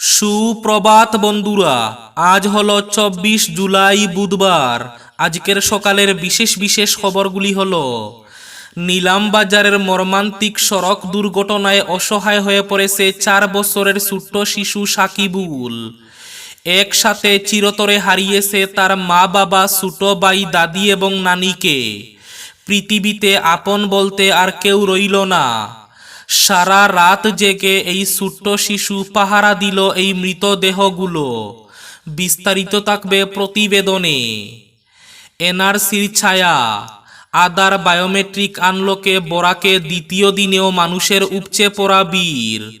সুপ্রভাত বন্ধুরা, আজ হলো চব্বিশ জুলাই বুধবার। আজকের সকালের বিশেষ বিশেষ খবরগুলি হল, নিলাম বাজারের মর্মান্তিক সড়ক দুর্ঘটনায় অসহায় হয়ে পড়েছে চার বছরের ছোট্ট শিশু সাকিবুল। একসাথে চিরতরে হারিয়েছে তার মা বাবা, ছোট বাই দাদি এবং নানিকে। পৃথিবীতে আপন বলতে আর কেউ রইল না। সারা রাত জেগে এই ছোট্ট শিশু পাহারা দিল এই মৃতদেহগুলো। বিস্তারিত থাকবে প্রতিবেদনে। এনআরসির ছায়া, আদার বায়োমেট্রিক আনলোকে বরাকে দ্বিতীয় দিনেও মানুষের উপচে পড়া বীর।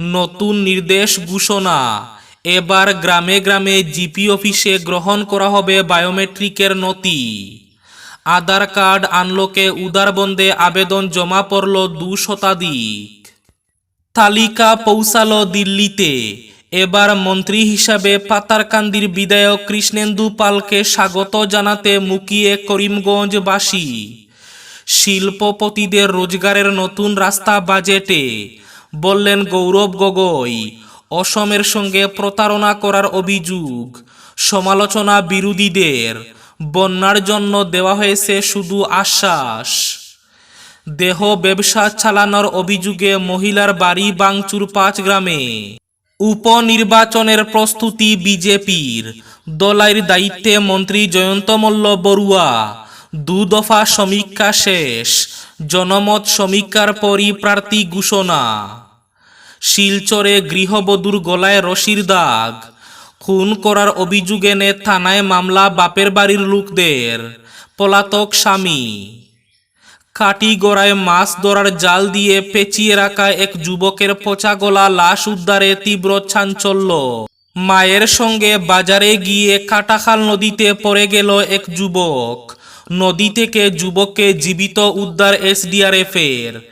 নতুন নির্দেশ ঘোষণা, এবার গ্রামে গ্রামে জিপি অফিসে গ্রহণ করা হবে বায়োমেট্রিকের নথি। আধার কার্ড আনলোকে উদারবন্দে আবেদন জমা পড়ল দু শতাধিক। তালিকা পৌঁছালো দিল্লিতে। এবার মন্ত্রী হিসাবে পাতারকান্দির বিধায়ক কৃষ্ণেন্দু পালকে স্বাগত জানাতে মুকিয়ে করিমগঞ্জবাসী। শিল্পপতিদের রোজগারের নতুন রাস্তা বাজেটে। বললেন গৌরব গগৈ, অসমের সঙ্গে প্রতারণা করার অভিযোগ। সমালোচনা বিরোধীদের। বন্যার জন্য দেওয়া হয়েছে শুধু আশ্বাস। দেহ ব্যবসা চালানোর অভিযোগে মহিলার বাড়ি বাংচুর পাঁচ গ্রামে। উপনির্বাচনের প্রস্তুতি বিজেপির। দলাইর দায়িত্বে মন্ত্রী জয়ন্ত মল্ল বড়ুয়া। দু দফা সমীক্ষা শেষ। জনমত সমীক্ষার পরই প্রার্থী ঘোষণা। শিলচরে গৃহবধূর গলায় রশির দাগ। খুন করার অভিযোগ এনে থানায় মামলা বাপের বাড়ির লোকদের। পলাতক স্বামী। কাটিগড়ায় মাছ ধরার জাল দিয়ে পেঁচিয়ে রাখা এক যুবকের পচা গলা লাশ উদ্ধারে তীব্র চাঞ্চল্য। মায়ের সঙ্গে বাজারে গিয়ে কাটাখাল নদীতে পড়ে গেল এক যুবক। নদী থেকে যুবককে জীবিত উদ্ধার এসডিআরএফ এর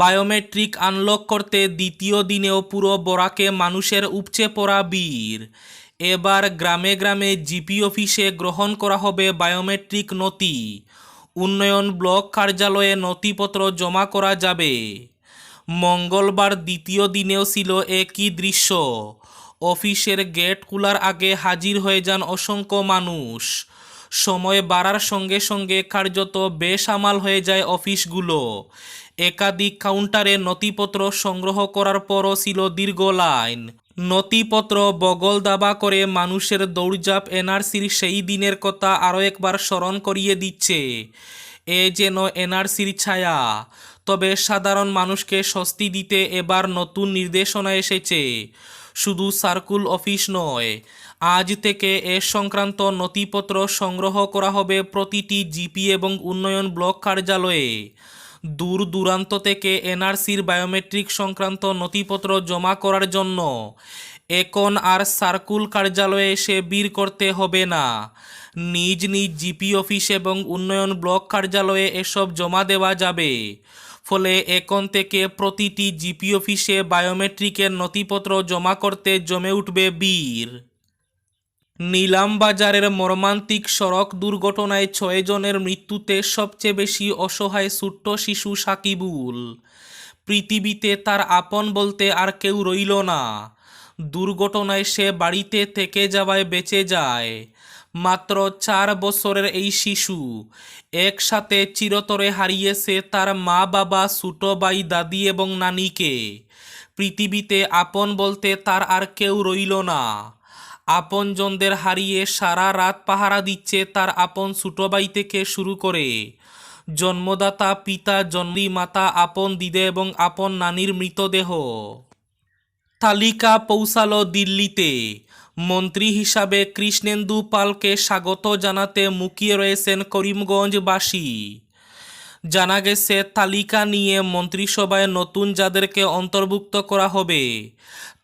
বায়োমেট্রিক আনলক করতে দ্বিতীয় দিনেও পুরো বরাকে মানুষের উপচে পড়া বীর। এবার গ্রামে গ্রামে জিপি অফিসে গ্রহণ করা হবে বায়োমেট্রিক নথি। উন্নয়ন ব্লক কার্যালয়ে নথিপত্র জমা করা যাবে। মঙ্গলবার দ্বিতীয় দিনেও ছিল একই দৃশ্য। অফিসের গেট খোলার আগে হাজির হয়ে যান অসংখ্য মানুষ। সময় বাড়ার সঙ্গে সঙ্গে কার্যত বেসামাল হয়ে যায় অফিসগুলো। একাধিক কাউন্টারে নথিপত্র সংগ্রহ করার পরও ছিল দীর্ঘ লাইন। নথিপত্র বগল দাবা করে মানুষের দৌড়জাপ এনআরসির সেই দিনের কথা আরও একবার স্মরণ করিয়ে দিচ্ছে। এ যেন এনআরসির ছায়া। তবে সাধারণ মানুষকে স্বস্তি দিতে এবার নতুন নির্দেশনা এসেছে। শুধু সার্কুল অফিস নয়, আজ থেকে এ সংক্রান্ত নথিপত্র সংগ্রহ করা হবে প্রতিটি জিপি এবং উন্নয়ন ব্লক কার্যালয়ে। দূর দূরান্ত থেকে এনআরসির বায়োমেট্রিক সংক্রান্ত নথিপত্র জমা করার জন্য। এখন আর সার্কুল কার্যালয়ে এসে বীর করতে হবে না। নিজ নিজ জিপি অফিস এবং উন্নয়ন ব্লক কার্যালয়ে এসব জমা দেওয়া যাবে। ফলে এখন থেকে প্রতিটি জিপি অফিসে বায়োমেট্রিকের নথিপত্র জমা করতে জমে উঠবে বীর নিলাম বাজারের মর্মান্তিক সড়ক দুর্ঘটনায় ছয় জনের মৃত্যুতে সবচেয়ে বেশি অসহায় ছোট্ট শিশু সাকিবুল। পৃথিবীতে তার আপন বলতে আর কেউ রইল না। দুর্ঘটনায় সে বাড়িতে থেকে যাওয়ায় বেঁচে যায়। মাত্র চার বছরের এই শিশু একসাথে চিরতরে হারিয়েছে তার মা বাবা, ছোট ভাই, দাদি এবং নানিকে। পৃথিবীতে আপন বলতে তার আর কেউ রইল না। আপনজনদের হারিয়ে সারা রাত পাহারা দিচ্ছে তার আপন ছোট ভাই থেকে শুরু করে। জন্মদাতা, পিতা, জন্মী, মাতা, আপন দিদে এবং আপন নানির মৃতদেহ। তালিকা পৌঁছালো দিল্লিতে। মন্ত্রী হিসাবে কৃষ্ণেন্দু পালকে স্বাগত জানাতে মুখিয়ে রয়েছেন করিমগঞ্জবাসী। জানা গেছে, তালিকা নিয়ে মন্ত্রিসভায় নতুন যাদেরকে অন্তর্ভুক্ত করা হবে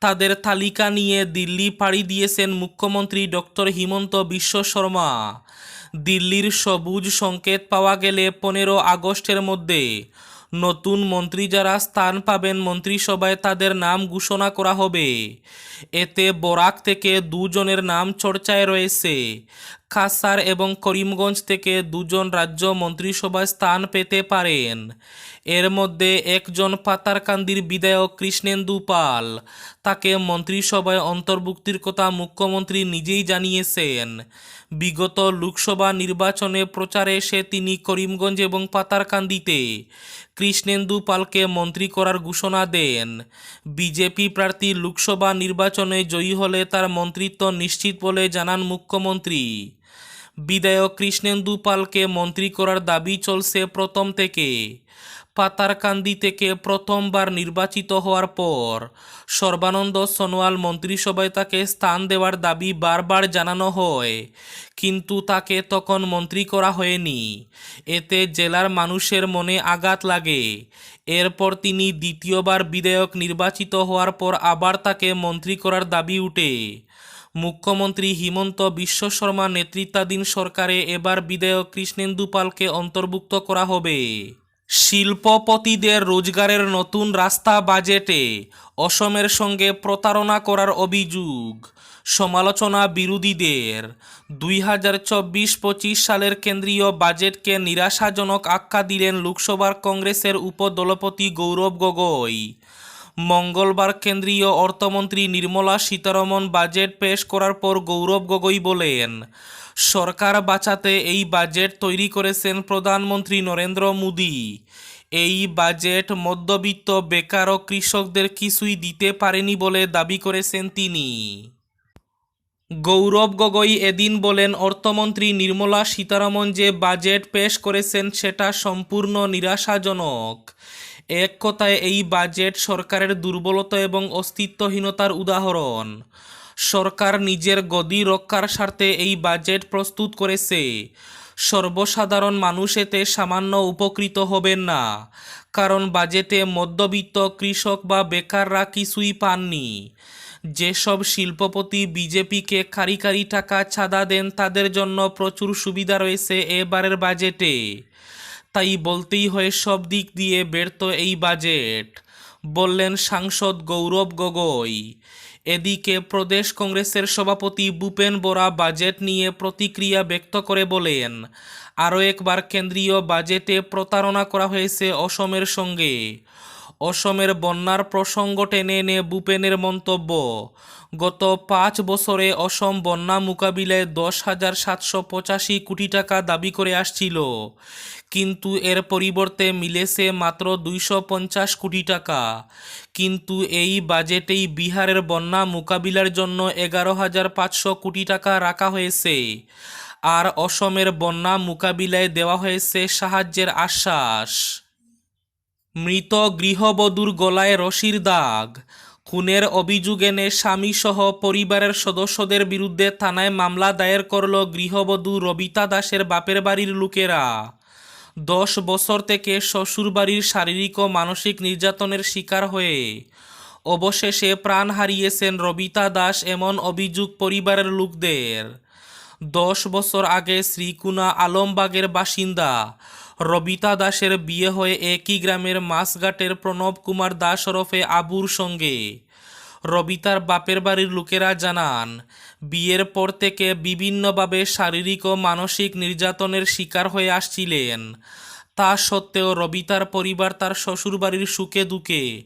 তাদের তালিকা নিয়ে দিল্লি পাড়ি দিয়েছেন মুখ্যমন্ত্রী ডক্টর হিমন্ত বিশ্ব শর্মা। দিল্লির সবুজ সংকেত পাওয়া গেলে পনেরো আগস্টের মধ্যে নতুন মন্ত্রী যারা স্থান পাবেন মন্ত্রিসভায় তাদের নাম ঘোষণা করা হবে। এতে বরাক থেকে দুজনের নাম চর্চায় রয়েছে। কাসার এবং করিমগঞ্জ থেকে দুজন রাজ্য মন্ত্রিসভায় স্থান পেতে পারেন। এর মধ্যে একজন পাতারকান্দির বিধায়ক কৃষ্ণেন্দু পাল। তাকে মন্ত্রিসভায় অন্তর্ভুক্তির কথা মুখ্যমন্ত্রী নিজেই জানিয়েছেন। বিগত লোকসভা নির্বাচনে প্রচারে এসে তিনি করিমগঞ্জ এবং পাতারকান্দিতে কৃষ্ণেন্দু পালকে মন্ত্রী করার ঘোষণা দেন। বিজেপি প্রার্থী লোকসভা নির্বাচনে জয়ী হলে তার মন্ত্রিত্ব নিশ্চিত বলে জানান মুখ্যমন্ত্রী। বিধায়ক কৃষ্ণেন্দু পালকে মন্ত্রী করার দাবি চলছে প্রথম থেকে। পাতারকান্দি থেকে প্রথমবার নির্বাচিত হওয়ার পর সর্বানন্দ সোনোয়াল মন্ত্রিসভায় তাকে স্থান দেওয়ার দাবি বারবার জানানো হয়। কিন্তু তাকে তখন মন্ত্রী করা হয়নি। এতে জেলার মানুষের মনে আঘাত লাগে। এরপর তিনি দ্বিতীয়বার বিধায়ক নির্বাচিত হওয়ার পর আবার তাকে মন্ত্রী করার দাবি উঠে। মুখ্যমন্ত্রী হিমন্ত বিশ্ব শর্মা নেতৃত্বাধীন সরকারে এবার বিধায়ক কৃষ্ণেন্দু পালকে অন্তর্ভুক্ত করা হবে। শিল্পপতিদের রোজগারের নতুন রাস্তা বাজেটে অসমের সঙ্গে প্রতারণা করার অভিযোগ। সমালোচনা বিরোধীদের। দুই হাজার চব্বিশ পঁচিশ সালের কেন্দ্রীয় বাজেটকে নিরাশাজনক আখ্যা দিলেন লোকসভার কংগ্রেসের উপদলপতি গৌরব গগৈ। মঙ্গলবার কেন্দ্রীয় অর্থমন্ত্রী নির্মলা সীতারমন বাজেট পেশ করার পর গৌরব গগৈ বলেন সরকার বাঁচাতে এই বাজেট তৈরি করেছেন প্রধানমন্ত্রী নরেন্দ্র মোদী। এই বাজেট মধ্যবিত্ত বেকার ও কৃষকদের কিছুই দিতে পারেনি বলে দাবি করেছেন তিনি। গৌরব গগৈ এদিন বলেন, অর্থমন্ত্রী নির্মলা সীতারামন যে বাজেট পেশ করেছেন সেটা সম্পূর্ণ নিরাশাজনক। এক কথায়, এই বাজেট সরকারের দুর্বলতা এবং অস্তিত্বহীনতার উদাহরণ। সরকার নিজের গদি রক্ষার স্বার্থে এই বাজেট প্রস্তুত করেছে। সর্বসাধারণ মানুষ এতে সামান্য উপকৃত হবেন না, কারণ বাজেটে মধ্যবিত্ত কৃষক বা বেকাররা কিছুই পাননি। যেসব শিল্পপতি বিজেপিকে কারি কারি টাকা ছাদা দেন, তাদের জন্য প্রচুর সুবিধা রয়েছে এবারের বাজেটে তাই বলতেই হয়, সব দিক দিয়ে ব্যর্থ এই বাজেট বললেন সাংসদ গৌরব গগৈ। এদিকে প্রদেশ কংগ্রেসের সভাপতি ভূপেন বোরা বাজেট নিয়ে প্রতিক্রিয়া ব্যক্ত করে বলেন, আরও একবার কেন্দ্রীয় বাজেটে প্রতারণা করা হয়েছে অসমের সঙ্গে। অসমের বন্যার প্রসঙ্গ টেনে এনে ভূপেনের মন্তব্য গত পাঁচ বছরে অসম বন্যা মোকাবিলায় দশ হাজার সাতশো পঁচাশি কোটি টাকা দাবি করে আসছিল। কিন্তু এর পরিবর্তে মিলেছে মাত্র দুইশো পঞ্চাশ কোটি টাকা। কিন্তু এই বাজেটেই বিহারের বন্যা মোকাবিলার জন্য এগারো হাজার পাঁচশো কোটি টাকা রাখা হয়েছে। আর অসমের বন্যা মোকাবিলায় দেওয়া হয়েছে সাহায্যের আশ্বাস। মৃত গৃহবধূর গলায় রশির দাগ। খুনের অভিযোগ এনে স্বামীসহ পরিবারের সদস্যদের বিরুদ্ধে থানায় মামলা দায়ের করল গৃহবধূ রবিতা দাসের বাপের বাড়ির লোকেরা। দশ বছর থেকে শ্বশুরবাড়ির শারীরিক ও মানসিক নির্যাতনের শিকার হয়ে অবশেষে প্রাণ হারিয়েছেন রবিতা দাস এমন অভিযোগ পরিবারের লোকদের। দশ বছর আগে শ্রীকুনা আলমবাগের বাসিন্দা রবিতা দাসের বিয়ে হয়ে একই গ্রামের মাসঘাটের প্রণব কুমার দাস ওরফে আবুর সঙ্গে। রবিতার বাপের বাড়ির লোকেরা জানান, বিয়ের পর থেকে বিভিন্নভাবে শারীরিক ও মানসিক নির্যাতনের শিকার হয়ে আসছিলেন। তা সত্ত্বেও রবিতার পরিবার তার শ্বশুরবাড়ির সুখে দুঃখে।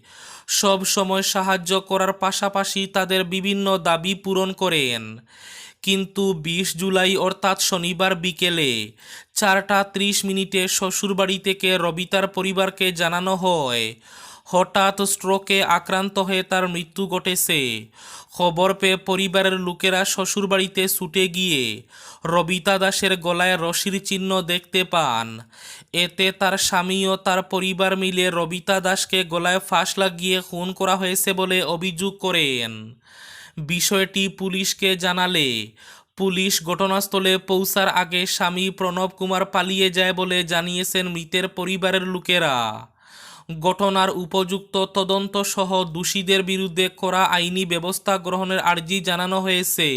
সব সময় সাহায্য করার পাশাপাশি তাদের বিভিন্ন দাবি পূরণ করেন। কিন্তু বিশ জুলাই অর্থাৎ শনিবার বিকেলে চারটা ত্রিশ মিনিটে শ্বশুরবাড়ি থেকে রবিতার পরিবারকে জানানো হয়। হঠাৎ স্ট্রোকে আক্রান্ত হয়ে তার মৃত্যু ঘটেছে। খবর পেয়ে পরিবারের লোকেরা শ্বশুরবাড়িতে ছুটে গিয়ে রবিতা দাসের গলায় রশির চিহ্ন দেখতে পান। এতে তার স্বামী ও তার পরিবার মিলে রবিতা দাসকে গলায় ফাঁস লাগিয়ে খুন করা হয়েছে বলে অভিযোগ করেন। বিষয়টি পুলিশকে জানালে। পুলিশ ঘটনাস্থলে পৌঁছার আগে স্বামী প্রণব কুমার পালিয়ে যায় বলে জানিয়েছেন মৃতের পরিবারের লোকেরা। ঘটনার উপযুক্ত তদন্ত সহ দোষীদের বিরুদ্ধে করা আইনি ব্যবস্থা গ্রহণের আর্জি জানানো হয়েছে।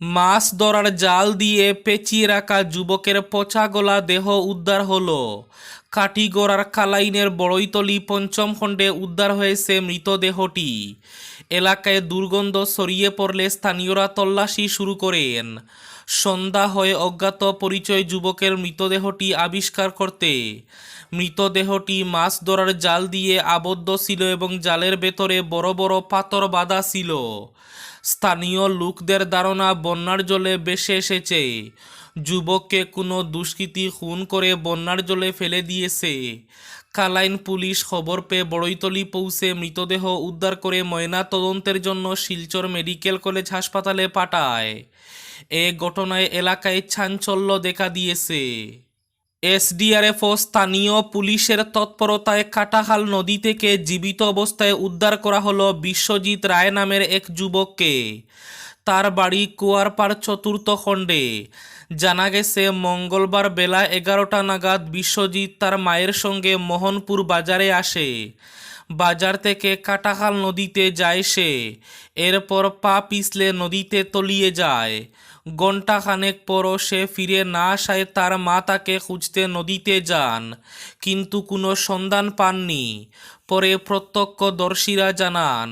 মাছ ধরার জাল দিয়ে পেঁচিয়ে রাখা যুবকের পচা গলা দেহ উদ্ধার হলো। কাটিগড়ার কালাইনের বড়ইতলি পঞ্চম খণ্ডে উদ্ধার হয়েছে মৃতদেহটি। এলাকায় দুর্গন্ধ ছড়িয়ে পড়লে স্থানীয়রা তল্লাশি শুরু করেন। সন্ধ্যা হয়ে অজ্ঞাত পরিচয় যুবকের মৃতদেহটি আবিষ্কার করতে। মৃতদেহটি মাছ ধরার জাল দিয়ে আবদ্ধ ছিল এবং জালের ভেতরে বড় বড় পাথর বাঁধা ছিল। স্থানীয় লোকদের ধারণা, বন্যার জলে বেসে এসেছে। যুবককে কোনো দুষ্কৃতী খুন করে বন্যার জলে ফেলে দিয়েছে। কালাইন পুলিশ খবর পেয়ে বড়ইতলি পৌঁছে মৃতদেহ উদ্ধার করে ময়না তদন্তের জন্য শিলচর মেডিকেল কলেজ হাসপাতালে পাঠায়। এ ঘটনায় এলাকায় চাঞ্চল্য দেখা দিয়েছে। এসডিআরএফ ও স্থানীয় পুলিশের তৎপরতায় কাটাহাল নদী থেকে জীবিত অবস্থায় উদ্ধার করা হলো বিশ্বজিৎ রায় নামের এক যুবককে। তার বাড়ি কুয়ারপাড় চতুর্থ খণ্ডে। জানা গেছে, মঙ্গলবার বেলা এগারোটা নাগাদ বিশ্বজিৎ তার মায়ের সঙ্গে মোহনপুর বাজারে আসে। বাজার থেকে কাটাখাল নদীতে যায় সে। এরপর পা পিছলে নদীতে তলিয়ে যায়। ঘণ্টা খানেক পরও সে ফিরে না আসায় তার মা তাকে খুঁজতে নদীতে যান, কিন্তু কোনো সন্ধান পাননি। পরে প্রত্যক্ষদর্শীরা জানান,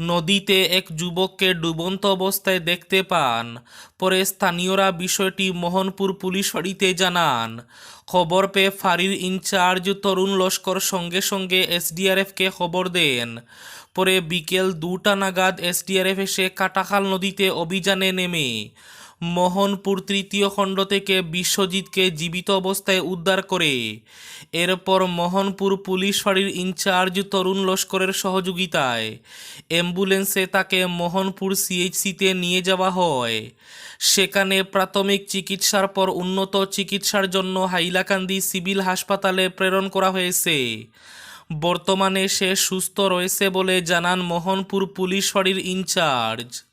নদীতে এক যুবককে ডুবন্ত অবস্থায় দেখতে পান। পরে স্থানীয়রা বিষয়টি মোহনপুর পুলিশ ফাঁড়িতে জানান। খবর পেয়ে ফাঁড়ির ইনচার্জ তরুণ লস্কর সঙ্গে সঙ্গে এসডিআরএফকে খবর দেন। পরে বিকেল দুটা নাগাদ এসডিআরএফ এসে কাটাখাল নদীতে অভিযানে নেমে। মোহনপুর তৃতীয় খণ্ড থেকে বিশ্বজিৎকে জীবিত অবস্থায় উদ্ধার করে। এরপর মোহনপুর পুলিশ ফাঁড়ির ইনচার্জ তরুণ লস্করের সহযোগিতায়। অ্যাম্বুলেন্সে তাকে মোহনপুর সিএইচসিতে নিয়ে যাওয়া হয়। সেখানে প্রাথমিক চিকিৎসার পর উন্নত চিকিৎসার জন্য হাইলাকান্দি সিভিল হাসপাতালে প্রেরণ করা হয়েছে। বর্তমানে সে সুস্থ রয়েছে বলে জানান মোহনপুর পুলিশ ফাঁড়ির ইনচার্জ।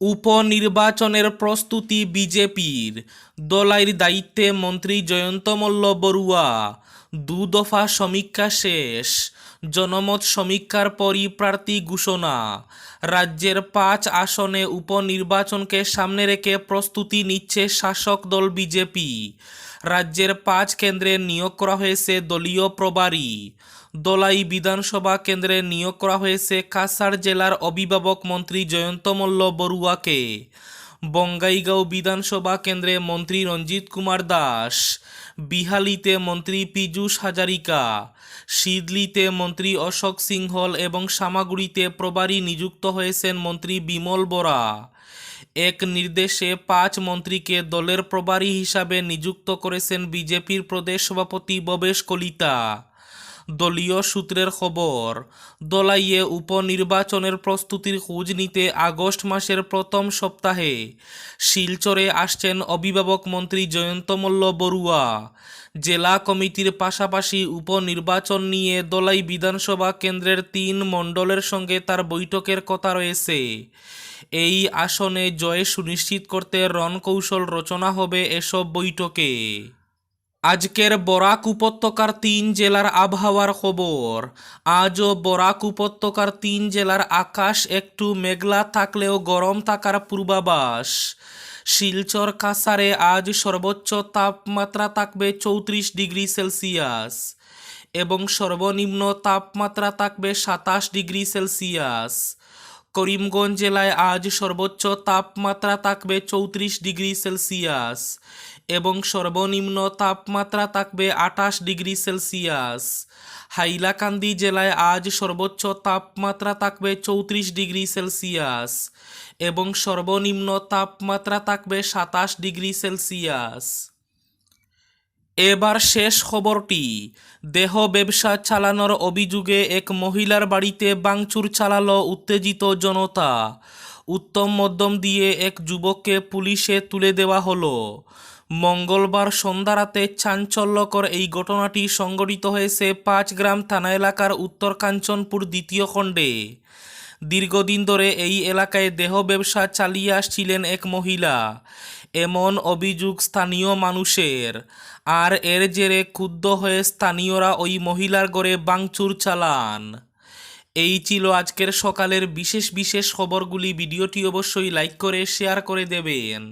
উপনির্বাচনের প্রস্তুতি বিজেপির। দলাইর দায়িত্বে মন্ত্রী জয়ন্ত মল্ল বড়ুয়া। দুদফা সমীক্ষা শেষ। জনমত সমীক্ষার পরই প্রার্থী ঘোষণা। রাজ্যের পাঁচ আসনে উপনির্বাচনকে সামনে রেখে প্রস্তুতি নিচ্ছে শাসক দল বিজেপি। রাজ্যের পাঁচ কেন্দ্রে নিয়োগ করা হয়েছে দলীয় প্রভারী। দলাই বিধানসভা কেন্দ্রে নিয়োগ করা হয়েছে কাছাড় জেলার অভিভাবক মন্ত্রী জয়ন্ত মল্ল বড়ুয়াকে। বঙ্গাইগাঁও বিধানসভা কেন্দ্রে মন্ত্রী রঞ্জিত কুমার দাস, বিহালিতে মন্ত্রী পীযূষ হাজারিকা, সিদলিতে মন্ত্রী অশোক সিংহল এবং সামাগুড়িতে প্রবারী নিযুক্ত হয়েছেন মন্ত্রী বিমল বরা। এক নির্দেশে পাঁচ মন্ত্রীকে দলের প্রবারী হিসাবে নিযুক্ত করেছেন বিজেপির প্রদেশ সভাপতি ভবেশ কলিতা। দলীয় সূত্রের খবর, দলাইয়ে উপনির্বাচনের প্রস্তুতির খোঁজ নিতে আগস্ট মাসের প্রথম সপ্তাহে শিলচরে আসছেন অভিভাবক মন্ত্রী জয়ন্ত মল্ল বড়ুয়া। জেলা কমিটির পাশাপাশি উপনির্বাচন নিয়ে দলাই বিধানসভা কেন্দ্রের তিন মণ্ডলের সঙ্গে তার বৈঠকের কথা রয়েছে। এই আসনে জয় সুনিশ্চিত করতে রণকৌশল রচনা হবে এসব বৈঠকে। আজকের বরাক উপত্যকার তিন জেলার আবহাওয়ার খবর। আজও বরাক উপত্যকার তিন জেলার আকাশ একটু মেঘলা থাকলেও গরম থাকার পূর্বাভাস। শিলচর কাসারে আজ সর্বোচ্চ তাপমাত্রা থাকবে চৌত্রিশ ডিগ্রি সেলসিয়াস এবং সর্বনিম্ন তাপমাত্রা থাকবে সাতাশ ডিগ্রি সেলসিয়াস। করিমগঞ্জ জেলায় আজ সর্বোচ্চ তাপমাত্রা থাকবে চৌত্রিশ ডিগ্রি সেলসিয়াস এবং সর্বনিম্ন তাপমাত্রা থাকবে আঠাশ ডিগ্রি সেলসিয়াস। হাইলাকান্দি জেলায় আজ সর্বোচ্চ তাপমাত্রা থাকবে চৌত্রিশ ডিগ্রি সেলসিয়াস এবং সর্বনিম্ন তাপমাত্রা থাকবে সাতাশ ডিগ্রি সেলসিয়াস। এবার শেষ খবরটি। দেহ ব্যবসা চালানোর অভিযোগে এক মহিলার বাড়িতে বাংচুর চালালো উত্তেজিত জনতা। উত্তম মধ্যম দিয়ে এক যুবককে পুলিশে তুলে দেওয়া হলো। মঙ্গলবার সন্ধ্যা রাতে চাঞ্চল্যকর এই ঘটনাটি সংঘটিত হয়েছে পাঁচ গ্রাম থানা এলাকার উত্তর কাঞ্চনপুর দ্বিতীয় খণ্ডে। দীর্ঘদিন ধরে এই এলাকায় দেহ ব্যবসা চালিয়ে আসছিলেন এক মহিলা। এমন অভিযোগ স্থানীয় মানুষের। আর এর জেরে ক্ষুব্ধ হয়ে স্থানীয়রা ওই মহিলার ঘরে বাংচুর চালান। এই ছিল আজকের সকালের বিশেষ বিশেষ খবরগুলি। ভিডিওটি অবশ্যই লাইক করে, শেয়ার করে দেবেন।